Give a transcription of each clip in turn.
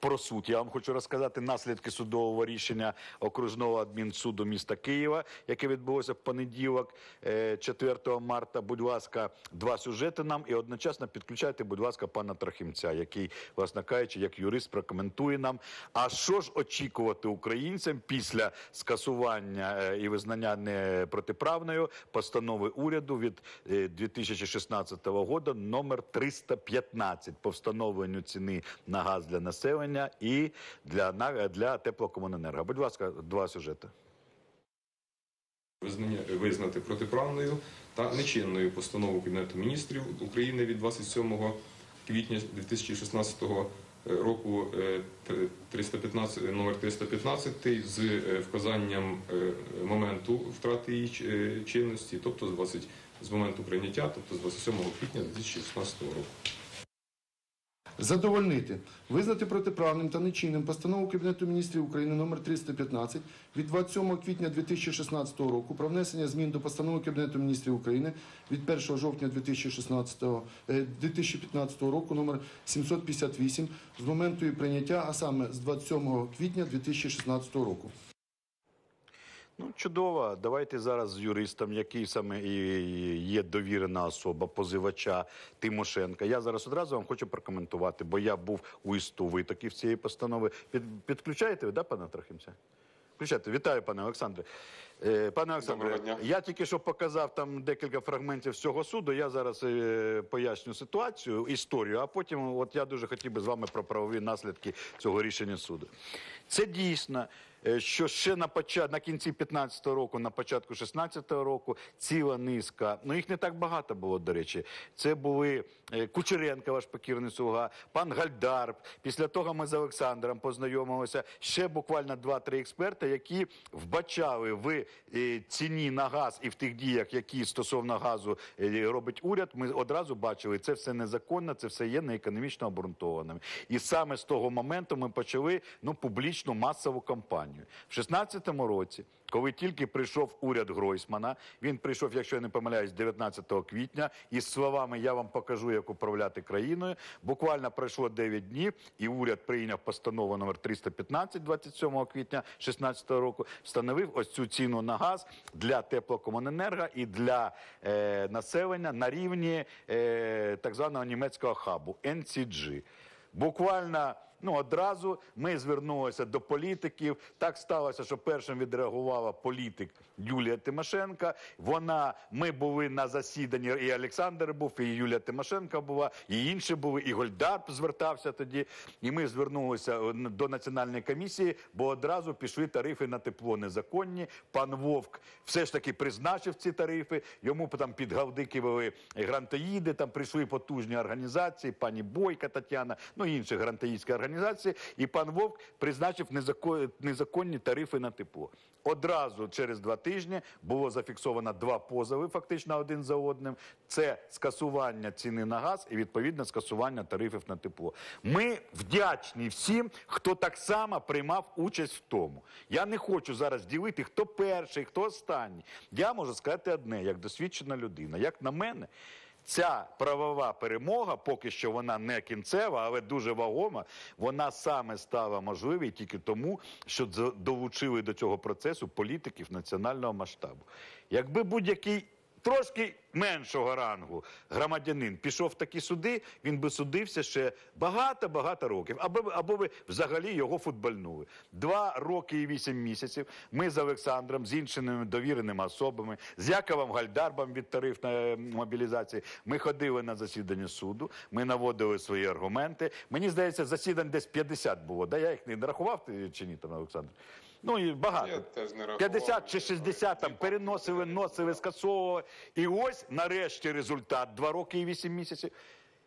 про суд. Я вам хочу розказати наслідки судового рішення окружного адмінсуду міста Києва, яке відбулося в понеділок, е, 4 марта. Будь ласка, два сюжети нам і одночасно підключайте, будь ласка, пана Трохимця, який, власне кажучи, як юрист прокоментує нам. А що ж очікувати українцям після скасування е, і визнання непротиправною постанови уряду від е, 2016 року номер 315 по встановленню ціни на газ для населення і для, для теплокомуненерго. Будь ласка, два сюжети. Визнання визнати протиправною та нечинною постанову Кабінету міністрів України від 27 квітня 2016 року е, 315, номер 315 з е, вказанням е, моменту втрати її е, чинності, тобто з 20 з моменту прийняття, тобто з 27 квітня 2016 року. Задовольнити, визнати протиправним та нечинним постанову Кабінету міністрів України номер 315 від 27 квітня 2016 року про внесення змін до постанови Кабінету міністрів України від 1 жовтня 2016, е, 2015 року номер 758 з моменту її прийняття, а саме з 27 квітня 2016 року. Ну, чудово. Давайте зараз з юристом, який саме і є довірена особа позивача Тимошенка. Я зараз одразу вам хочу прокоментувати, бо я був у істу витоків цієї постанови. Під, підключаєте ви, да, пане Трохимця? Включайте. Вітаю, пане Олександре. Е, пане Олександре, я тільки що показав там декілька фрагментів цього суду. Я зараз е, поясню ситуацію, історію, а потім от я дуже хотів би з вами про правові наслідки цього рішення суду. Це дійсно, що ще на почат, на кінці 15-го року, на початку 16-го року ціла низка, ну їх не так багато було, до речі. Це були е, Кучеренко, ваш покірний слуга, пан Гальдарб. Після того ми з Олександром познайомилися. Ще буквально 2-3 експерти, які вбачали в е, ціні на газ і в тих діях, які стосовно газу е, робить уряд. Ми одразу бачили, це все незаконно, це все є не економічно обґрунтованим. І саме з того моменту ми почали ну публічну масову кампанію в 16-му році. Коли тільки прийшов уряд Гройсмана, він прийшов, якщо я не помиляюсь, 19 квітня, із словами Я вам покажу, як управляти країною. Буквально пройшло 9 днів, і уряд прийняв постанову номер 315 27 квітня 2016 року. Встановив ось цю ціну на газ для теплокомуненерго і для е, населення на рівні е, так званого німецького хабу NCG. Буквально ну одразу ми звернулися до політиків. Так сталося, що першим відреагувала політик Юлія Тимошенка. Вона ми були на засіданні, і Олександр був, і Юлія Тимошенко була, і інші були. І Гольдар звертався тоді. І ми звернулися е, до національної комісії, бо одразу пішли тарифи на тепло незаконні. Пан Вовк все ж таки призначив ці тарифи. Йому там підгавдикивали грантоїди. Там прийшли потужні організації, пані Бойка Тетяна, ну і інші грантоїдські організації. І пан Вовк призначив незаконні тарифи на тепло. Одразу через два тижні було зафіксовано два позови, фактично один за одним. Це скасування ціни на газ і відповідно скасування тарифів на тепло. Ми вдячні всім, хто так само приймав участь в тому. Я не хочу зараз ділити, хто перший, хто останній. Я можу сказати одне, як досвідчена людина. Як на мене, Ця правова перемога, поки що вона не кінцева, але дуже вагома. Вона саме стала можливою тільки тому, що долучили до цього процесу політиків національного масштабу. Якби будь-який трошки меншого рангу громадянин пішов в такі суди, він би судився ще багато-багато років, або, або ви взагалі його футбольнули. Два роки і вісім місяців ми з Олександром, з іншими довіреними особами, з Яковом Гальдарбом від тарифної мобілізації, ми ходили на засідання суду, ми наводили свої аргументи. Мені здається, засідань десь 50 було. Да, я їх не рахував ти чи ні, там, Олександр? Ну і багато. Я теж не рахував. 50 чи 60 там переносили, носили, скасовували. І ось нарешті результат. Два роки і вісім місяців.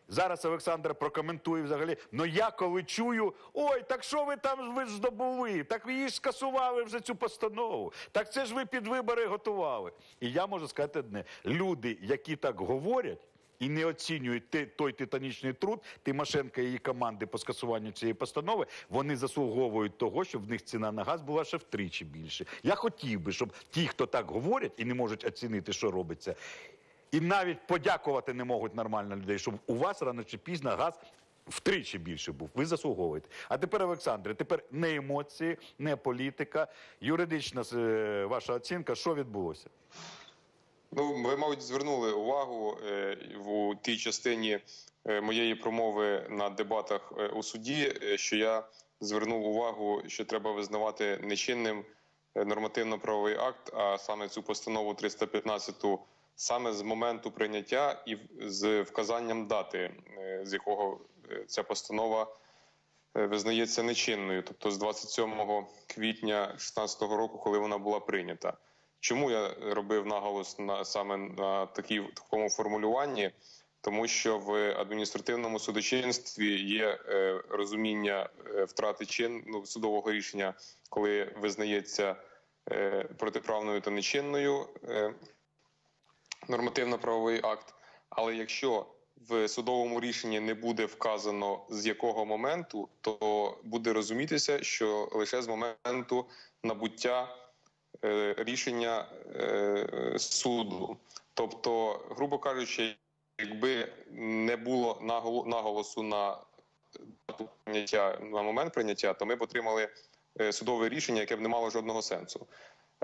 Зараз Олександр прокоментує взагалі. Ну я коли чую, ой, так що ви там ви здобули? Так ви її ж скасували вже цю постанову. Так це ж ви під вибори готували. І я можу сказати одне: люди, які так говорять. І не оцінюють той титанічний труд Тимошенка і її команди по скасуванню цієї постанови. Вони заслуговують того, щоб в них ціна на газ була ще втричі більше. Я хотів би, щоб ті, хто так говорять і не можуть оцінити, що робиться, і навіть подякувати не можуть нормально людей, щоб у вас рано чи пізно газ Втричі більше був. Ви заслуговуєте. А тепер, Олександре, тепер не емоції, не політика, юридична е, ваша оцінка, що відбулося? Ну, ви, мабуть, звернули увагу е, в тій частині е, моєї промови на дебатах у суді, що я звернув увагу, що треба визнавати нечинним нормативно-правовий акт, а саме цю постанову 315 саме з моменту прийняття і з вказанням дати, е, з якого е, ця постанова е, визнається нечинною, тобто з 27 квітня 2016 року, коли вона була прийнята. Чому я робив наголос на саме на такій такому формулюванні? Тому що в адміністративному судочинстві є е, розуміння втрати чин ну, судового рішення, коли визнається е, протиправною та нечинною нормативно-правовий акт. Але якщо в судовому рішенні не буде вказано з якого моменту, то буде розумітися, що лише з моменту набуття е, рішення е, суду. Тобто, грубо кажучи, якби не було наголо- наголосу на прийняття на момент прийняття, то ми б отримали е, судове рішення, яке б не мало жодного сенсу.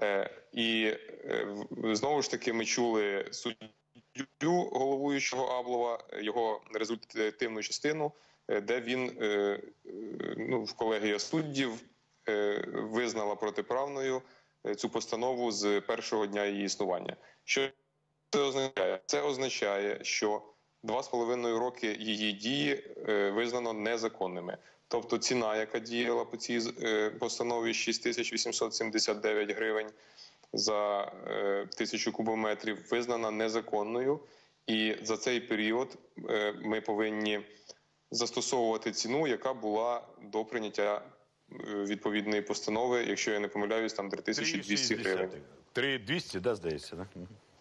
Е, І е, знову ж таки ми чули суддю головуючого Аблова, його результативну частину, е, де він ну, в колегія суддів визнала протиправною цю постанову з першого дня її існування. Що це означає? Це означає, що два з половиною роки її дії визнано незаконними. Тобто ціна, яка діяла по цій е, постанові 6879 гривень за е, тисячу кубометрів, визнана незаконною, і за цей період е, ми повинні застосовувати ціну, яка була до прийняття відповідної постанови, якщо я не помиляюсь, там 3200 гривень. 3200, да, здається, да?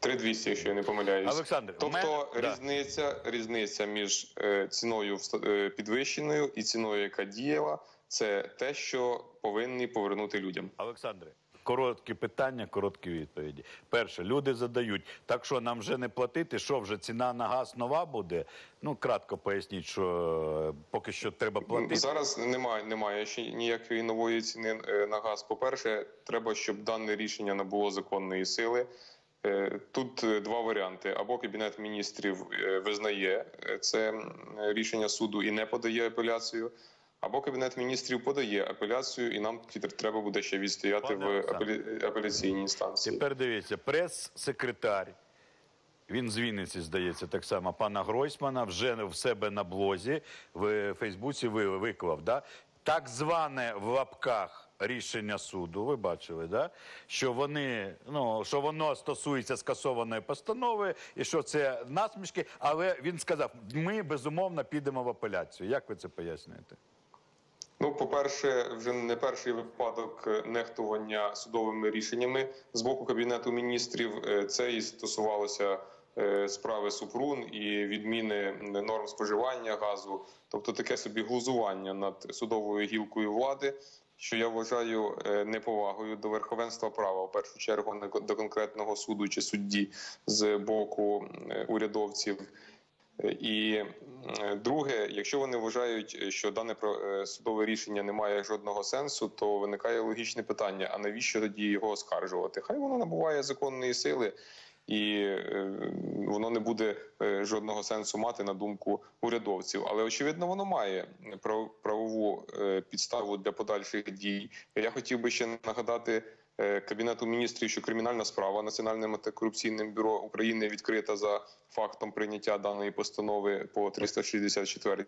Мгм. 3200, якщо я не помиляюсь. Олександр, тобто мене- да. різниця, різниця між е, ціною е, підвищеною і ціною, яка діяла, це те, що повинні повернути людям. Олександре, короткі питання, короткі відповіді. Перше, люди задають, так що нам вже не платити, що вже ціна на газ нова буде? Ну, кратко поясніть, що е, поки що треба платити. Зараз немає, немає ще ніякої нової ціни е, на газ. По-перше, треба, щоб дане рішення набуло законної сили. Е, Тут е, два варіанти: або кабінет міністрів е, визнає це рішення суду і не подає апеляцію, або кабінет міністрів подає апеляцію, і нам треба буде ще відстояти Пане в апеля- апеляційній інстанції. Тепер дивіться, прес-секретар. Він з Вінниці, здається, так само пана Гройсмана вже в себе на блозі в Фейсбуці ви- виклав. Да? Так зване в лапках рішення суду, ви бачили, да? що вони ну що воно стосується скасованої постанови, і що це насмішки. Але він сказав: ми безумовно підемо в апеляцію. Як ви це пояснюєте? Ну, по-перше, вже не перший випадок нехтування судовими рішеннями з боку кабінету міністрів. Е, Це і стосувалося е, справи Супрун і відміни норм споживання газу, тобто таке собі глузування над судовою гілкою влади. Що я вважаю е, неповагою до верховенства права, в першу чергу до конкретного суду чи судді з боку е, урядовців. І е, друге, якщо вони вважають, що дане судове рішення не має жодного сенсу, то виникає логічне питання: а навіщо тоді його оскаржувати? Хай воно набуває законної сили. І е, воно не буде е, жодного сенсу мати на думку урядовців, але очевидно, воно має прав- правову е, підставу для подальших дій. Я хотів би ще нагадати кабінету міністрів, що кримінальна справа Національним антикорупційним бюро України відкрита за фактом прийняття даної постанови по 364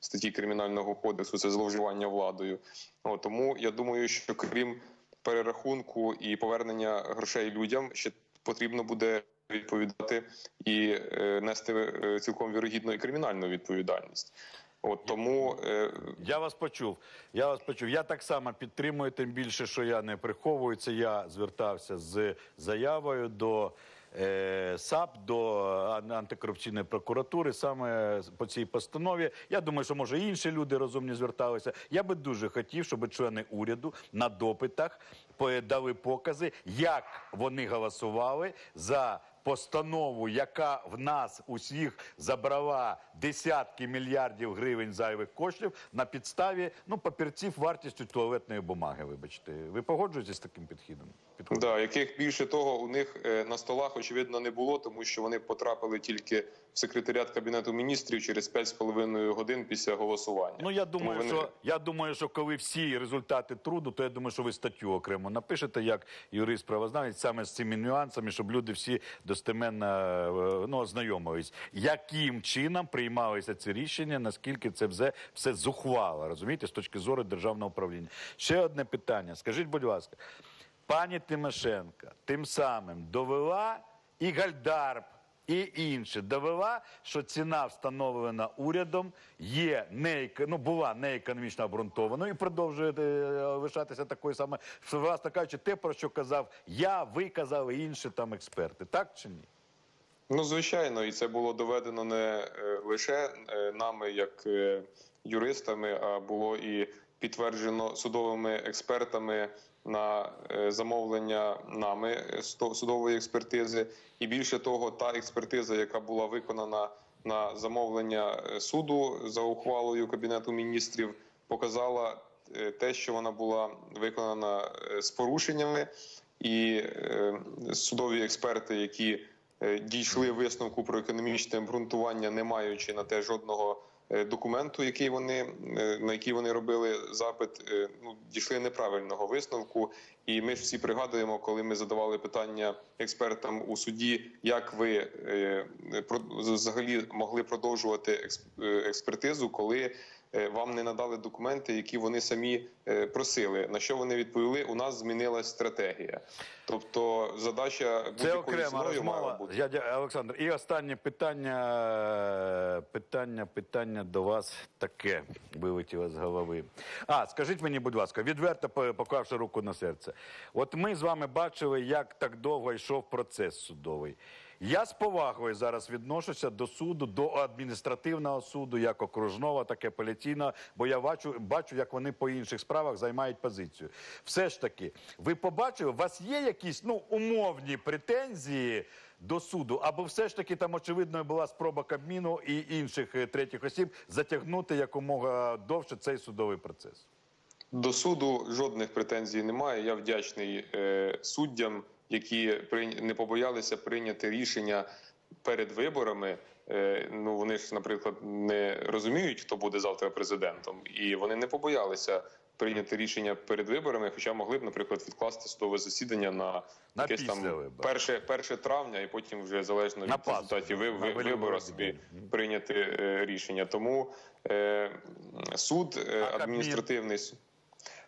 статті кримінального кодексу. Це зловживання владою. О, тому я думаю, що крім перерахунку і повернення грошей людям, ще потрібно буде відповідати і е, нести е, цілком вірогідно і кримінальну відповідальність. От тому е, Я вас почув. Я вас почув. Я так само підтримую, тим більше, що я не приховую це. Я звертався з заявою до САП, до антикорупційної прокуратури саме по цій постанові. Я думаю, що може інші люди розумні зверталися. Я би дуже хотів, щоб члени уряду на допитах дали покази, як вони голосували за постанову, яка в нас усіх забрала десятки мільярдів гривень зайвих коштів на підставі ну папірців вартістю туалетної бумаги. Вибачте, ви погоджуєтесь з таким підхідом? Підходом? Да, яких більше того у них е, на столах очевидно не було, тому що вони потрапили тільки в секретаріат кабінету міністрів через 5,5 годин після голосування. Ну я думаю, вони- що я думаю, що коли всі результати труду, то я думаю, що ви статтю окремо напишете як юрист правознавець саме з цими нюансами, щоб люди всі достеменно е, ну, ознайомились, яким чином приймалися ці рішення, наскільки це все, все зухвало, розумієте, з точки зору державного управління. Ще одне питання. Скажіть, будь ласка, пані Тимошенка тим самим довела і Гальдарб, і інше довела, що ціна встановлена урядом є не ну, була не економічно обґрунтованою і продовжує е, лишатися такою саме, власне кажучи, те, про що казав я, ви казали інші там експерти. Так чи ні? Ну, звичайно, і це було доведено не е, лише е, нами, як юристами, а було і підтверджено судовими експертами на е, замовлення нами судової експертизи. І більше того, та експертиза, яка була виконана на замовлення е, суду за ухвалою Кабінету міністрів, показала е, те, що вона була виконана з порушеннями, і судові експерти, які дійшли висновку про економічне обґрунтування, не маючи на те жодного документу, який вони е, на який вони робили запит, е, ну дійшли неправильного висновку. І ми ж всі пригадуємо, коли ми задавали питання експертам у суді, як ви е, взагалі могли продовжувати експ- е, експертизу, коли е, вам не надали документи, які вони самі е, просили. На що вони відповіли? У нас змінилась стратегія. Тобто задача Це окрема мала розмова. бути. Я, Олександр, і останнє питання, питання, питання до вас таке вилетіло з голови. А, скажіть мені, будь ласка, відверто поклавши руку на серце. От ми з вами бачили, як так довго йшов процес судовий. Я з повагою зараз відношуся до суду, до адміністративного суду, як окружного, так і апеляційного, бо я бачу, бачу, як вони по інших справах займають позицію. Все ж таки, ви побачили, у вас є якісь ну, умовні претензії до суду, або все ж таки там очевидно була спроба Кабміну і інших е, третіх осіб затягнути якомога довше цей судовий процес. До суду жодних претензій немає. Я вдячний е, суддям, які не побоялися прийняти рішення перед виборами. Е, ну вони ж, наприклад, не розуміють, хто буде завтра президентом, і вони не побоялися прийняти рішення перед виборами, хоча могли б, наприклад, відкласти судове засідання на, На якесь там перше, перше травня, і потім вже залежно На від результатів ви, ви, вибору собі прийняти е, рішення. Тому е, суд е, адміністративний.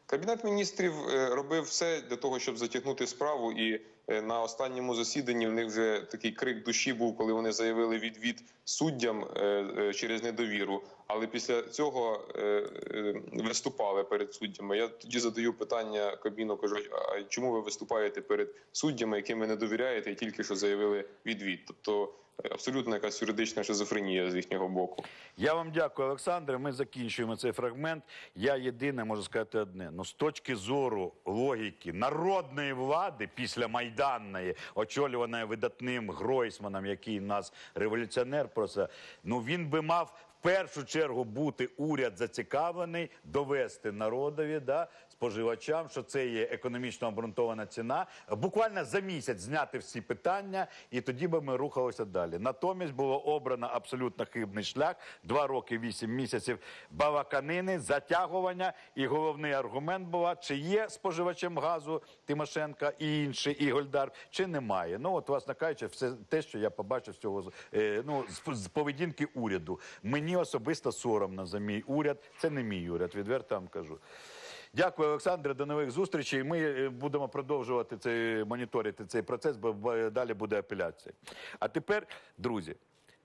Кабінет міністрів е, робив все для того, щоб затягнути справу, і на останньому засіданні в них вже такий крик душі був, коли вони заявили відвід суддям е, е, через недовіру. Але після цього е, е, виступали перед суддями. Я тоді задаю питання Кабіну, кажу, а чому ви виступаєте перед суддями, яким ви не довіряєте, і тільки що заявили відвід? Тобто е, абсолютно якась юридична шизофренія з їхнього боку. Я вам дякую, Олександре. Ми закінчуємо цей фрагмент. Я єдине можу сказати одне: ну з точки зору логіки народної влади після майданної, очолюваної видатним Гройсманом, який нас революціонер, просто ну він би мав. В першу чергу бути уряд зацікавлений довести народові, да, споживачам, що це є економічно обґрунтована ціна, буквально за місяць зняти всі питання, і тоді би ми рухалися далі. Натомість було обрано абсолютно хибний шлях: два роки, вісім місяців балаканини, затягування. І головний аргумент була, чи є споживачем газу Тимошенка і інший і Гольдар, чи немає. Ну от власне кажучи, все те, що я побачив з цього е, ну з поведінки уряду. Мені особисто соромно за мій уряд. Це не мій уряд, відверто вам кажу. Дякую, Олександре. До нових зустрічей. Ми е, будемо продовжувати цей моніторити цей процес, бо бо далі буде апеляція. А тепер, друзі.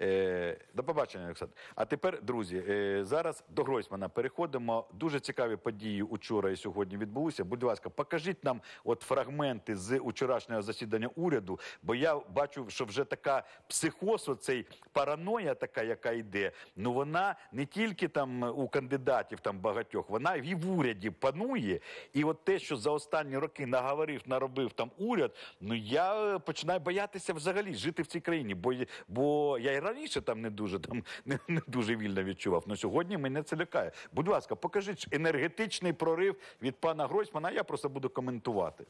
Е, до побачення, Олександр. А тепер, друзі, е, зараз до Гройсмана переходимо. Дуже цікаві події учора і сьогодні відбулися. Будь ласка, покажіть нам от фрагменти з учорашнього засідання уряду, бо я бачу, що вже така психоз, оцей параноя, така, яка йде. Ну вона не тільки там у кандидатів там багатьох, вона і в уряді панує. І от те, що за останні роки наговорив, наробив там уряд, ну я е, починаю боятися взагалі жити в цій країні. Бо, бо я і раніше там не дуже там не, не дуже вільно відчував. Ну сьогодні мене це лякає. Будь ласка, покажіть енергетичний прорив від пана Гройсмана. Я просто буду коментувати.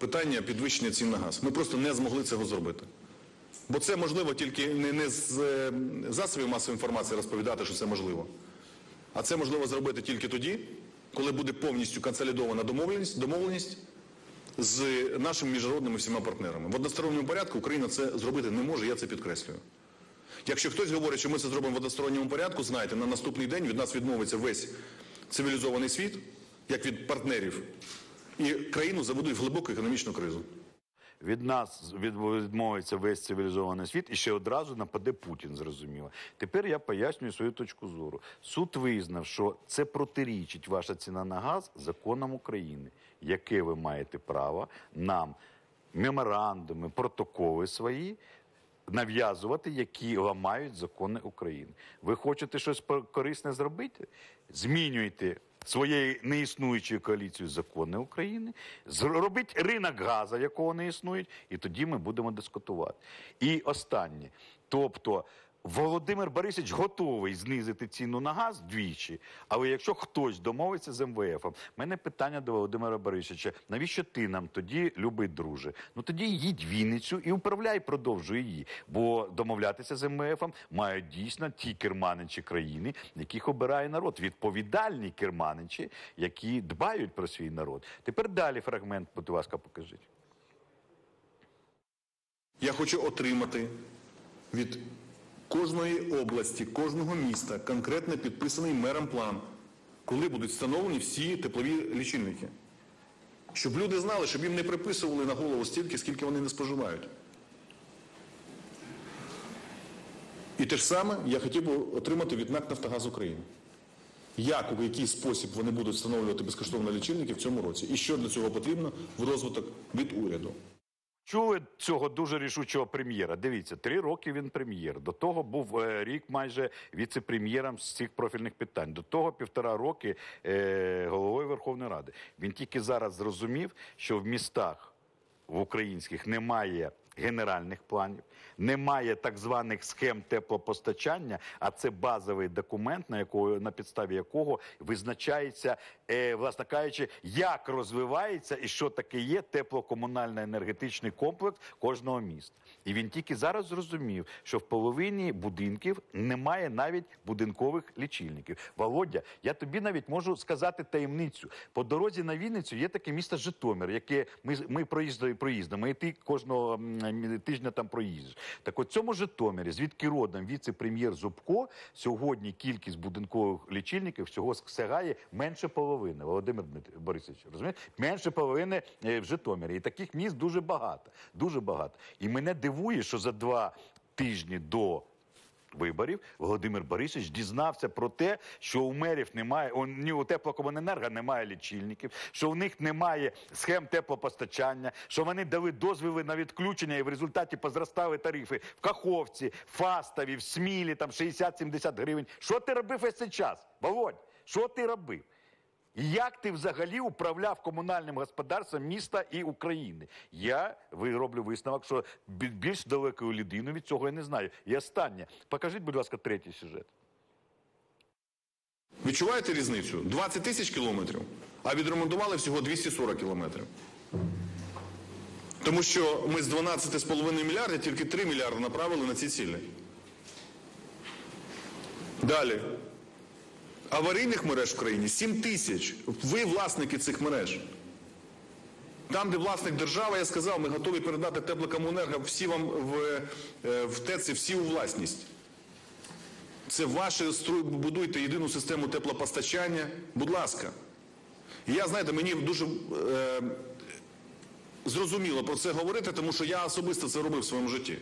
питання підвищення цін на газ. Ми просто не змогли цього зробити. Бо це можливо тільки не, не з е, засобів масової інформації розповідати, що це можливо. А це можливо зробити тільки тоді, коли буде повністю консолідована домовленість, домовленість з нашими міжнародними всіма партнерами. В односторонньому порядку Україна це зробити не може, я це підкреслюю. Якщо хтось говорить, що ми це зробимо в односторонньому порядку, знайте, на наступний день від нас відмовиться весь цивілізований світ, як від партнерів, і країну заведуть в глибоку економічну кризу. Від нас відмовиться весь цивілізований світ і ще одразу нападе Путін, зрозуміло. Тепер я пояснюю свою точку зору. Суд визнав, що це протирічить ваша ціна на газ законам України, яке ви маєте право нам меморандуми, протоколи свої. Нав'язувати, які ламають закони України. Ви хочете щось корисне зробити? Змінюйте своєю неіснуючою коаліцією закони України, зробіть ринок газу, якого не існують, і тоді ми будемо дискутувати. І останнє. Тобто. Володимир Борисович готовий знизити ціну на газ двічі, але якщо хтось домовиться з МВФ, мене питання до Володимира Борисовича: навіщо ти нам тоді, любий друже? Ну тоді їдь Вінницю і управляй, продовжуй її. Бо домовлятися з МВФ мають дійсно ті керманичі країни, яких обирає народ. Відповідальні керманичі, які дбають про свій народ. Тепер далі фрагмент, будь ласка, покажіть. Я хочу отримати від кожної області, кожного міста конкретно підписаний мером план, коли будуть встановлені всі теплові лічильники. Щоб люди знали, щоб їм не приписували на голову стільки, скільки вони не споживають. І те ж саме я хотів би отримати від НАК «Нафтогаз України». Як, у який спосіб вони будуть встановлювати безкоштовно лічильники в цьому році? І що для цього потрібно в розвиток від уряду? Чули цього дуже рішучого прем'єра. Дивіться, три роки він прем'єр. До того був е, рік майже віце-прем'єром з цих профільних питань. До того півтора роки е, головою Верховної Ради. Він тільки зараз зрозумів, що в містах в українських немає генеральних планів, немає так званих схем теплопостачання, а це базовий документ, на якого на підставі якого визначається, власне кажучи, як розвивається і що таке є теплокомунально-енергетичний комплекс кожного міста. І він тільки зараз зрозумів, що в половині будинків немає навіть будинкових лічильників. Володя, я тобі навіть можу сказати таємницю. По дорозі на Вінницю є таке місто Житомир, яке ми, ми проїздили, проїздимо, і ти кожного тижня там проїздиш. Так от цьому Житомирі, звідки родом віце-прем'єр Зубко, сьогодні кількість будинкових лічильників всього сягає менше половини. Володимир Борисович, розумієте? Менше половини е, в Житомирі. І таких міст дуже багато. Дуже багато. І мене дивує, що за два тижні до виборів Володимир Борисович дізнався про те, що у мерів немає, у, ні у теплокомуненерго немає лічильників, що у них немає схем теплопостачання, що вони дали дозвіли на відключення і в результаті позростали тарифи в Каховці, Фастові, в Смілі, там 60-70 гривень. Що ти робив весь цей час? Володь, що ти робив? Як ти взагалі управляв комунальним господарством міста і України? Я роблю висновок, що більш далекою людиною від цього я не знаю. І останнє. Покажіть, будь ласка, третій сюжет. Відчуваєте різницю? 20 тисяч кілометрів, а відремонтували всього 240 кілометрів. Тому що ми з 12,5 мільярдів тільки 3 мільярди направили на ці цілі. Далі. Аварійних мереж в країні 7 тисяч. Ви власники цих мереж. Там, де власник держава, я сказав, ми готові передати теплокомуненерго всі вам в, е, в ТЕЦі, всі у власність. Це ваше будуйте єдину систему теплопостачання. Будь ласка. Я, знаєте, мені дуже е, зрозуміло про це говорити, тому що я особисто це робив в своєму житті.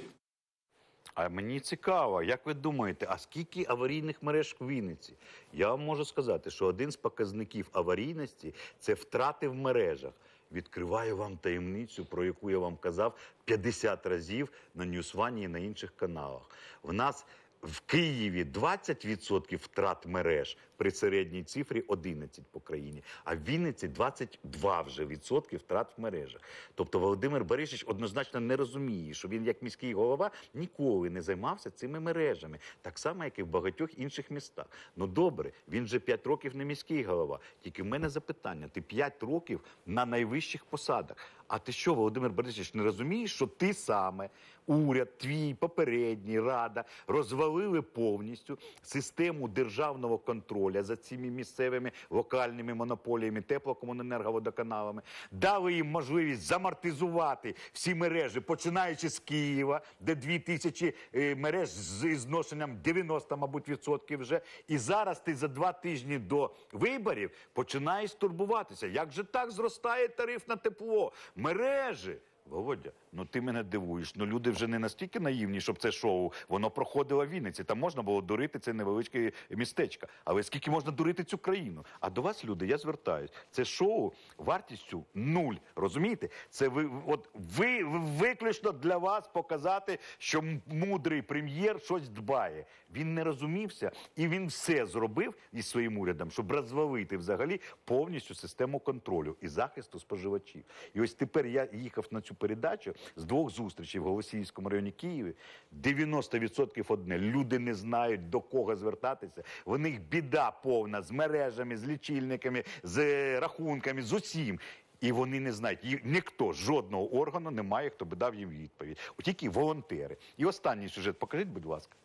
А мені цікаво, як ви думаєте, а скільки аварійних мереж в Вінниці? Я вам можу сказати, що один з показників аварійності це втрати в мережах. Відкриваю вам таємницю, про яку я вам казав 50 разів на Ньюсвані і на інших каналах. В нас в Києві 20% втрат мереж при середній цифрі 11 по країні, а в Вінниці 22 вже відсотки втрат в мережах. Тобто Володимир Борисович однозначно не розуміє, що він як міський голова ніколи не займався цими мережами, так само, як і в багатьох інших містах. Ну добре, він вже 5 років не міський голова. Тільки в мене запитання: ти 5 років на найвищих посадах. А ти що, Володимир Борисович, не розумієш, що ти саме, уряд, твій, попередній рада розвалили повністю систему державного контролю за цими місцевими локальними монополіями, теплокомуненерговодоканалами, дали їм можливість замортизувати всі мережі, починаючи з Києва, де дві тисячі е, мереж з зношенням 90, мабуть, відсотків вже. І зараз ти за два тижні до виборів починаєш турбуватися. Як же так зростає тариф на тепло? Мережі. Володя, ну ти мене дивуєш. Ну люди вже не настільки наївні, щоб це шоу воно проходило в Вінниці. Там можна було дурити це невеличке містечко. Але скільки можна дурити цю країну? А до вас, люди, я звертаюсь. Це шоу вартістю нуль. Розумієте? Це ви от ви виключно для вас показати, що мудрий прем'єр щось дбає. Він не розумівся, і він все зробив із своїм урядом, щоб розвалити взагалі повністю систему контролю і захисту споживачів. І ось тепер я їхав на цю передачу з двох зустрічей в Голосіївському районі Києві. 90% одне. Люди не знають до кого звертатися. В них біда повна з мережами, з лічильниками, з е, рахунками, з усім. І вони не знають, і ніхто жодного органу не має, хто би дав їм відповідь. Тільки волонтери. І останній сюжет, покажіть, будь ласка.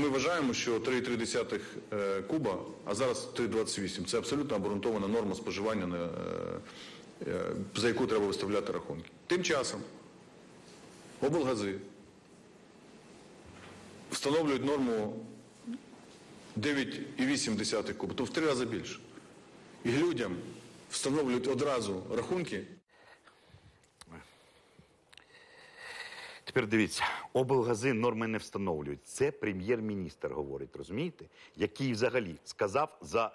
Ми вважаємо, що 3,3 е, куба, а зараз 3,28 – це абсолютно обґрунтована норма споживання, на, е, за яку треба виставляти рахунки. Тим часом облгази встановлюють норму 9,8 куба, то в три рази більше. І людям встановлюють одразу рахунки Тепер дивіться, облгази норми не встановлюють. Це прем'єр-міністр говорить, розумієте? Який взагалі сказав за,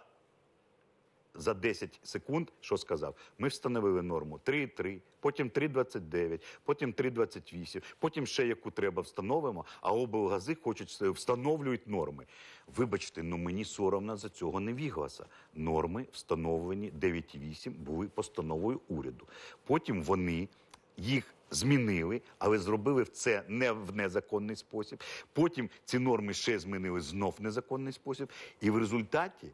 за 10 секунд, що сказав. Ми встановили норму 3,3, потім 3,29, потім 3,28, потім ще яку треба встановимо, а облгази хочуть е, встановлюють норми. Вибачте, ну мені соромно за цього невігласа. Норми встановлені 9,8 були постановою уряду. Потім вони їх змінили, але зробили це не в незаконний спосіб. Потім ці норми ще змінили знов в незаконний спосіб. І в результаті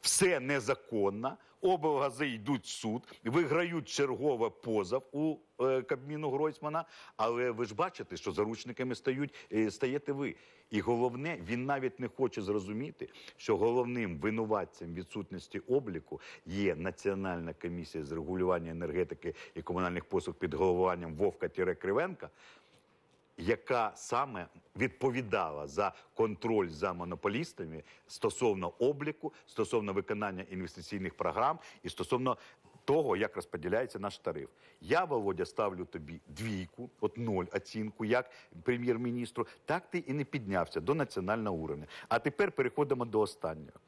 все незаконно. Облгази йдуть в суд, виграють чергове позов у е, Кабміну Гройсмана. Але ви ж бачите, що заручниками стають, е, стаєте ви. І головне, він навіть не хоче зрозуміти, що головним винуватцем відсутності обліку є Національна комісія з регулювання енергетики і комунальних послуг під головуванням Вовка Тіре Кривенка, яка саме відповідала за контроль за монополістами стосовно обліку, стосовно виконання інвестиційних програм і стосовно того, як розподіляється наш тариф. Я, Володя, ставлю тобі двійку, от ноль оцінку, як прем'єр-міністру. Так ти і не піднявся до національного уровня. А тепер переходимо до останнього.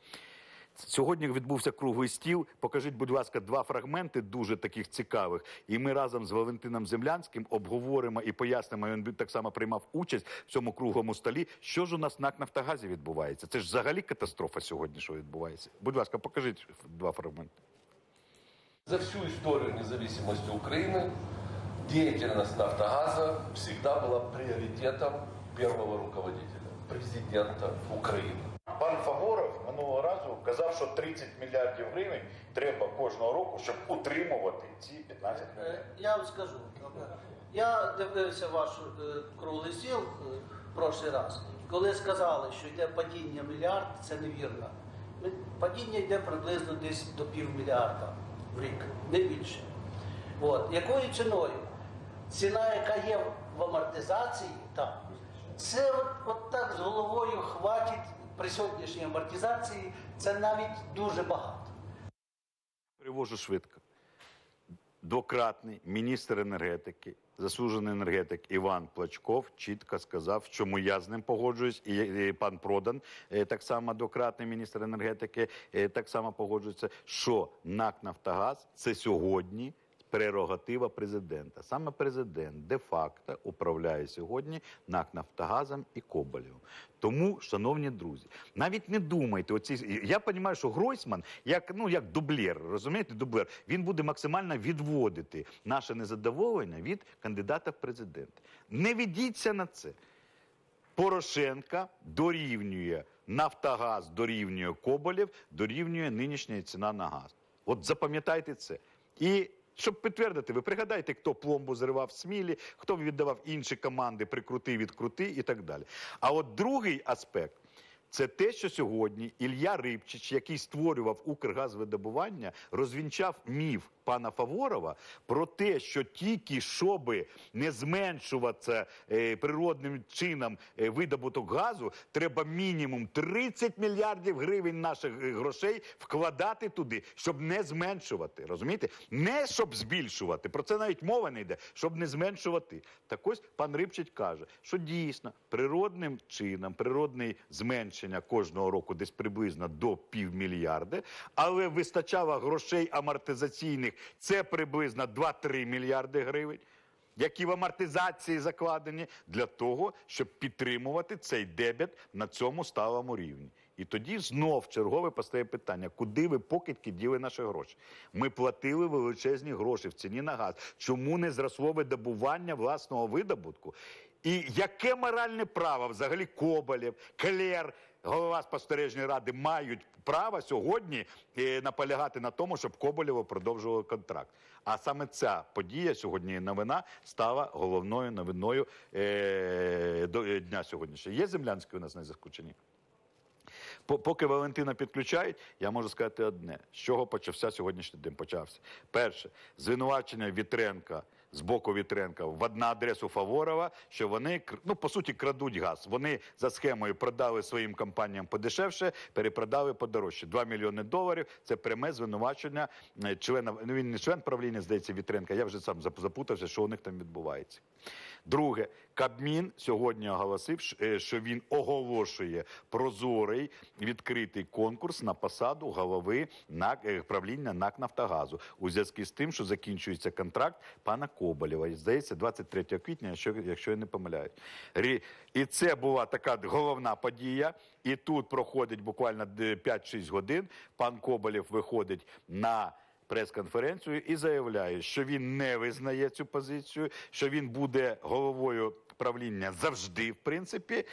Сьогодні відбувся круглий стіл. Покажіть, будь ласка, два фрагменти дуже таких цікавих. І ми разом з Валентином Землянським обговоримо і пояснимо. Він так само приймав участь в цьому круглому столі. Що ж у нас в НАК Нафтогазі відбувається? Це ж взагалі катастрофа сьогодні, що відбувається. Будь ласка, покажіть два фрагменти. За всю историю независимости Украины деятельность «Нафтогаза» всегда была приоритетом первого руководителя, президента Украины. Пан Фагоров минулого разу казав, що 30 мільярдів гривень треба кожного року, щоб утримувати ці 15 Е, Я вам скажу. Я дивився ваш е, круглий стіл е, в прошлий раз. Коли сказали, що йде падіння мільярд, це невірно. Падіння йде приблизно десь до півмільярда в рік, не більше. От. Якою ціною? Ціна, яка є в амортизації, так. Це от, от так з головою хватить при сьогоднішній амортизації, це навіть дуже багато. Перевожу швидко. двократний міністр енергетики, заслужений енергетик Іван Плачков чітко сказав, чому я з ним погоджуюсь, і, і пан Продан, е, так само двократний міністр енергетики, е, так само погоджується, що НАК Нафтогаз це сьогодні прерогатива президента. Саме президент де-факто управляє сьогодні НАК Нафтогазом і Коболєвим. Тому, шановні друзі, навіть не думайте. Оці я розумію, що Гройсман, як ну як дублер, розумієте, дублер, він буде максимально відводити наше незадоволення від кандидата в президенти. Не ведіться на це. Порошенка дорівнює Нафтогаз, дорівнює Коболєв, дорівнює нинішня ціна на газ. От запам'ятайте це. І щоб підтвердити, ви пригадайте, хто пломбу зривав Смілі, хто віддавав інші команди, прикрути, відкрути і так далі. А от другий аспект. Це те, що сьогодні Ілья Рибчич, який створював Укргазвидобування, розвінчав міф пана Фаворова про те, що тільки щоби не зменшуватися е, природним чином е, видобуток газу, треба мінімум 30 мільярдів гривень наших е, грошей вкладати туди, щоб не зменшувати. Розумієте? Не щоб збільшувати. Про це навіть мова не йде, щоб не зменшувати. Так ось пан Рибчич каже, що дійсно природним чином, природне зменшення кожного року десь приблизно до півмільярда, але вистачало грошей амортизаційних це приблизно 2-3 мільярди гривень. Які в амортизації закладені для того, щоб підтримувати цей дебет на цьому сталому рівні. І тоді знов чергове постає питання: куди ви покидьки діли наші гроші? Ми платили величезні гроші в ціні на газ. Чому не зросло видобування власного видобутку? І яке моральне право взагалі Коболєв, Клер, голова спостережної ради мають право сьогодні е, наполягати на тому, щоб Коболєво продовжувало контракт. А саме ця подія сьогодні новина стала головною новиною е, е, дня сьогоднішнього. Є землянський у нас на зв'язку чи ні? Поки Валентина підключають, я можу сказати одне: з чого почався сьогоднішній день. Почався перше звинувачення Вітренка з боку Вітренка в одну адресу Фаворова, що вони ну по суті крадуть газ. Вони за схемою продали своїм компаніям подешевше, перепродали подорожче. 2 мільйони доларів. Це пряме звинувачення е, члена. Ну він не член правління, здається, Вітренка. Я вже сам запутався, що у них там відбувається. Друге, Кабмін сьогодні оголосив, е, що він оголошує прозорий відкритий конкурс на посаду голови НАК, е, правління НАК Нафтогазу у зв'язку з тим, що закінчується контракт пана Коболєва. Здається, 23 квітня, якщо, якщо я не помиляюсь. І це була така головна подія. І тут проходить буквально де 5-6 годин. Пан Коболєв виходить на прес-конференцію і заявляє, що він не визнає цю позицію, що він буде головою правління завжди, в принципі,